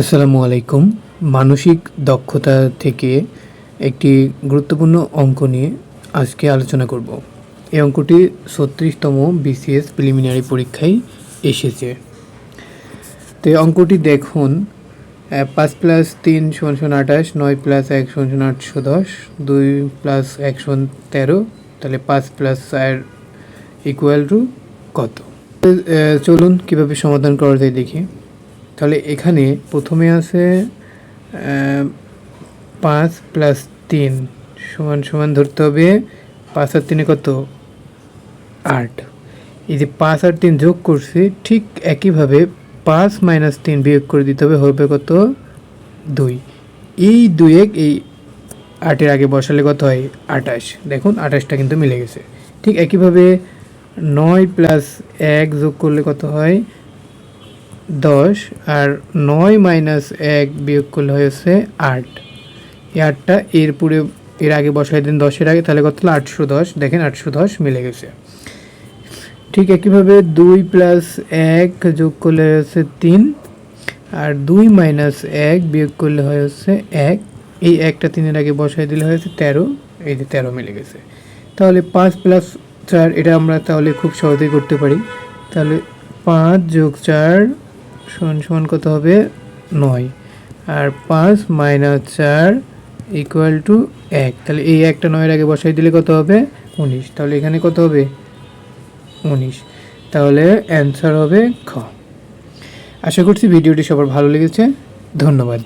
আসসালামু আলাইকুম। মানসিক দক্ষতা থেকে একটি গুরুত্বপূর্ণ অঙ্ক নিয়ে আজকে আলোচনা করব। এই অঙ্কটি ছত্রিশতম বিসিএস প্রিলিমিনারি পরীক্ষায় এসেছে। তো এই অঙ্কটি দেখুন পাঁচ প্লাস তিন সমান আঠাশ, নয় প্লাস এক সমান আটশো দশ, দুই প্লাস এক সমান তেরো, তাহলে পাঁচ প্লাস চার ইকুয়াল টু কত? চলুন কীভাবে সমাধান করা যায় দেখি। তাহলে এখানে প্রথমে আছে পাঁচ প্লাস তিন সমান সমান ধরতে হবে, পাঁচ আর তিনে কত? আট। এই যে পাঁচ আর তিন যোগ করছি, ঠিক একইভাবে পাঁচ মাইনাস তিন বিয়োগ করে দিতে হবে হবে কত? দুই। এই দুই এক এই আটের আগে বসালে কত হয়? আঠাশ। দেখুন, আঠাশটা কিন্তু মিলে গেছে। ঠিক একইভাবে নয় প্লাস এক যোগ করলে কত হয়? দশ আর নয় মাইনাস এক বিয়োগ করলে হয়েছে আট। এই আটটা এর পুরে, এর আগে বসাই দিন দশের আগে, তাহলে কত হলো? আটশো দশ। দেখেন আটশো দশ মিলে গেছে। ঠিক একইভাবে দুই প্লাস এক যোগ করলে হচ্ছে তিন আর দুই মাইনাস এক বিয়োগ করলে হয় হচ্ছে এক। এই একটা তিনের আগে বসাই দিলে হয়েছে তেরো। এই যে তেরো মিলে গেছে। তাহলে পাঁচ প্লাস চার, এটা আমরা তাহলে খুব সহজেই করতে পারি। তাহলে পাঁচ যোগ চার সমান সমান কত হবে? নয়। আর পাঁচ মাইনাস চার ইকুয়াল টু এক। তাহলে এই একটা নয়ের আগে বসাই দিলে কত হবে? উনিশ। তাহলে এখানে কত হবে? উনিশ। তাহলে অ্যান্সার হবে খ। আশা করছি ভিডিওটি সবার ভালো লেগেছে। ধন্যবাদ।